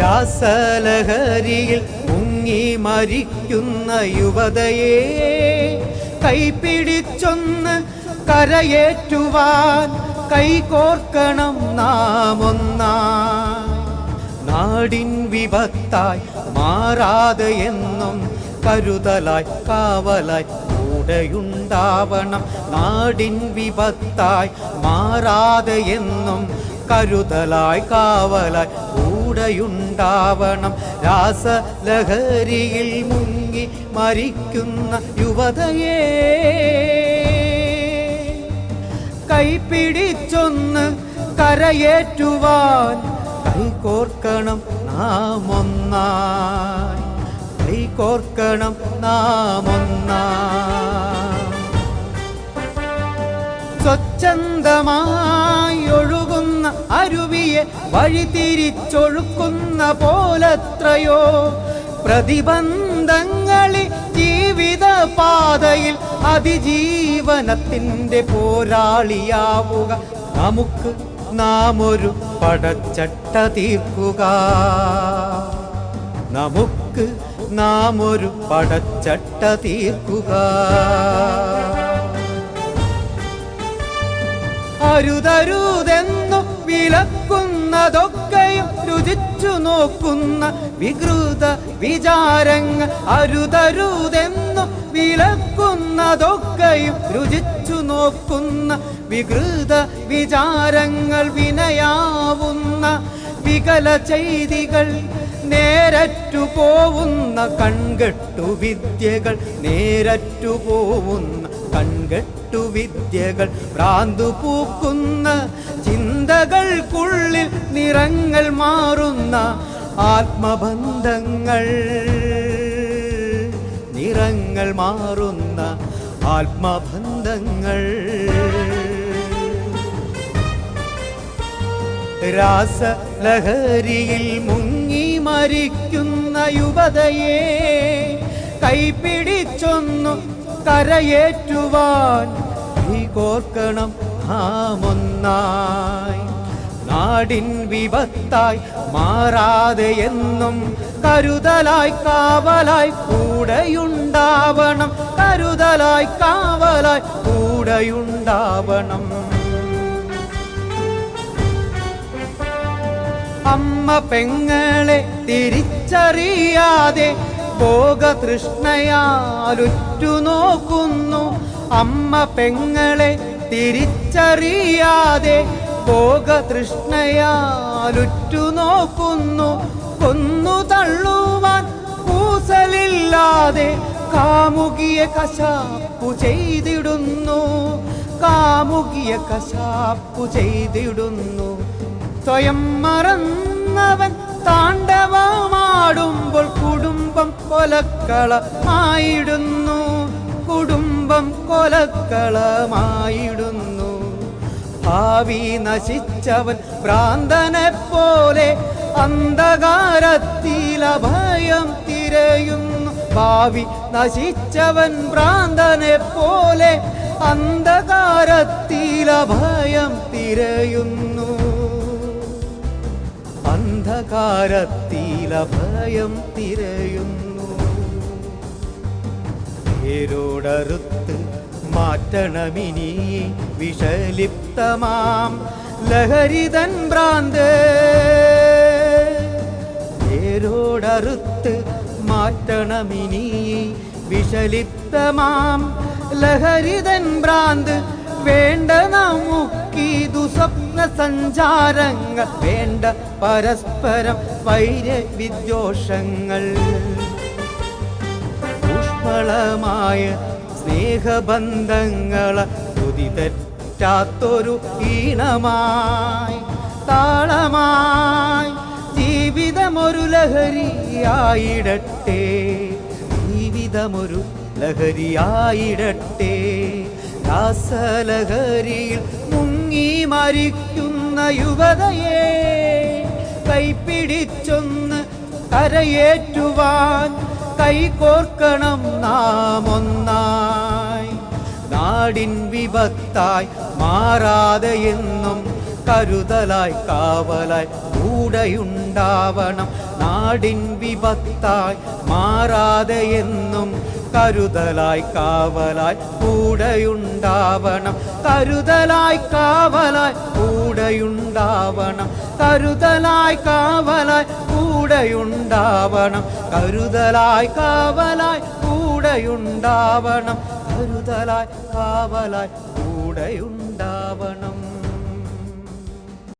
രാസലഹരിയിൽ മുങ്ങി മരിക്കുന്ന യുവതയെ കൈപിടിച്ചൊന്ന് കരയേറ്റുവാൻ കൈകോർക്കണം നാം ഒന്നായി നാടിൻ വിപത്തായി മാറാതെ എന്നും കരുതലായി കാവലായി കൂടെയുണ്ടാവണം. നാടിൻ വിപത്തായി മാറാതെ എന്നും കരുതലായി കാവലായി കൂടെയുണ്ടാവണം. രാസലഹരിയിൽ മുങ്ങി മരിക്കുന്ന യുവതയെ. കൈപിടിച്ചൊന്ന് കരയേറ്റുവാൻ കൈകോർക്കണം നാം ഒന്നായി കൈകോർക്കണം നാം ഒന്നായി സ്വച്ഛന്തമായി ഒഴുകുന്ന അരുവിയെ വഴിതിരിച്ചൊഴുക്കുന്ന പോലത്രയോ പ്രതിബന്ധങ്ങളിൽ ജീവിത പാതയിൽ അതിജീവനത്തിന്റെ പോരാളിയാവുക. നമുക്ക് നാം ഒരു പടച്ചട്ട തീർക്കുക. നമുക്ക് നാം ഒരു പടച്ചട്ട തീർക്കുക. അരുതരുതെന്നു വിലക്കുന്നതൊക്കെയും രുചിച്ചു നോക്കുന്ന വികൃത വിചാരങ്ങൾ അരുതരുതെന്നു വിലക്കുന്നതൊക്കെയും രുചിച്ചു നോക്കുന്ന വികൃത വിചാരങ്ങൾ വിനയാവുന്ന വികല ചെയ്തികൾ നേരറ്റു പോവുന്ന കൺകെട്ടു വിദ്യകൾ നേരറ്റു പോവുന്ന കൺകെട്ടു വിദ്യകൾ. ഭ്രാന്തു പൂക്കുന്ന ചിന്തകൾക്കുള്ളിൽ നിറങ്ങൾ മാറുന്ന ആത്മബന്ധങ്ങൾ. നിറങ്ങൾ മാറുന്ന ആത്മബന്ധങ്ങൾ. രാസലഹരിയിൽ മുങ്ങി മരിക്കുന്ന യുവതയെ കൈപിടിച്ചൊന്നു കരയേറ്റുവാൻ കോർക്കണം ഹാമൊന്നായി നാടിൻ വിപത്തായി മാറാതെ എന്നും കരുതലായി കാവലായി കൂടെയുണ്ടാവണം. കരുതലായി കാവലായി കൂടെയുണ്ടാവണം. അമ്മ പെങ്ങളെ തിരിച്ചറിയാതെ ഭോഗതൃഷ്ണയാലുറ്റുനോക്കുന്നു അമ്മ പെങ്ങളെ തിരിച്ചറിയാതെ ഭോഗതൃഷ്ണയാലുറ്റുനോക്കുന്നു കൊന്നു തള്ളുവാൻ കൂസലില്ലാതെ കാമുകിയെ കശാപ്പു ചെയ്തിടുന്നു. കാമുകിയെ കശാപ്പു ചെയ്തിടുന്നു. സ്വയം മറന്നവൻ താണ്ഡവമാടുമ്പോൾ കുടുംബം കൊലക്കളമായിടുന്നു. കുടുംബം കൊലക്കളമായിടുന്നു. ഭാവി നശിച്ചവൻ ഭ്രാന്തനെ പോലെ അന്ധകാരത്തിലഭയം തിരയുന്നു. ഭാവി നശിച്ചവൻ ഭ്രാന്തനെ പോലെ അന്ധകാരത്തിലഭയം തിരയുന്നു. അന്ധകാരത്തിൽ അഭയം തിരയുന്നു. പേരോടറുത്ത് മാറ്റണമിനി വിഷലിപ്തമാം ലഹരിതൻ ഭ്രാന്ത്. പേരോടറുത്ത് മാറ്റണമിനി വിഷലിപ്തമാം ലഹരിതൻ ഭ്രാന്ത് വേണ്ട നമുക്കീ ദുസ്വപ്ന സഞ്ചാരങ്ങൾ. വേണ്ട പരസ്പരം വൈരവിദ്യോഷങ്ങൾ ഊഷ്മളമായ സ്നേഹബന്ധങ്ങളെ തെറ്റാത്തൊരു ഈണമായി താളമായി ജീവിതമൊരു ലഹരിയായിടട്ടെ. ജീവിതമൊരു ലഹരിയായിടട്ടെ. രാസലഹരിയിൽ മുങ്ങി മരിക്കുന്ന യുവതയെ കൈപിടിച്ചൊന്ന് കരയേറ്റുവാൻ കൈകോർക്കണം നാം ഒന്നായി നാടിൻ വിപത്തായി മാറാതെ എന്നും കരുതലായി കാവലായി കൂടെയുണ്ടാവണം. നാടിൻ വിപത്തായി മാറാതെ എന്നും കരുതലായി കാവലായി കൂടെയുണ്ടാവണം. കരുതലായി കാവലായി കൂടെയുണ്ടാവണം. കരുതലായി കാവലായി കൂടെയുണ്ടാവണം. കരുതലായി കാവലായി കൂടെയുണ്ടാവണം. കരുതലായി കാവലായി കൂടെയുണ്ടാവണം.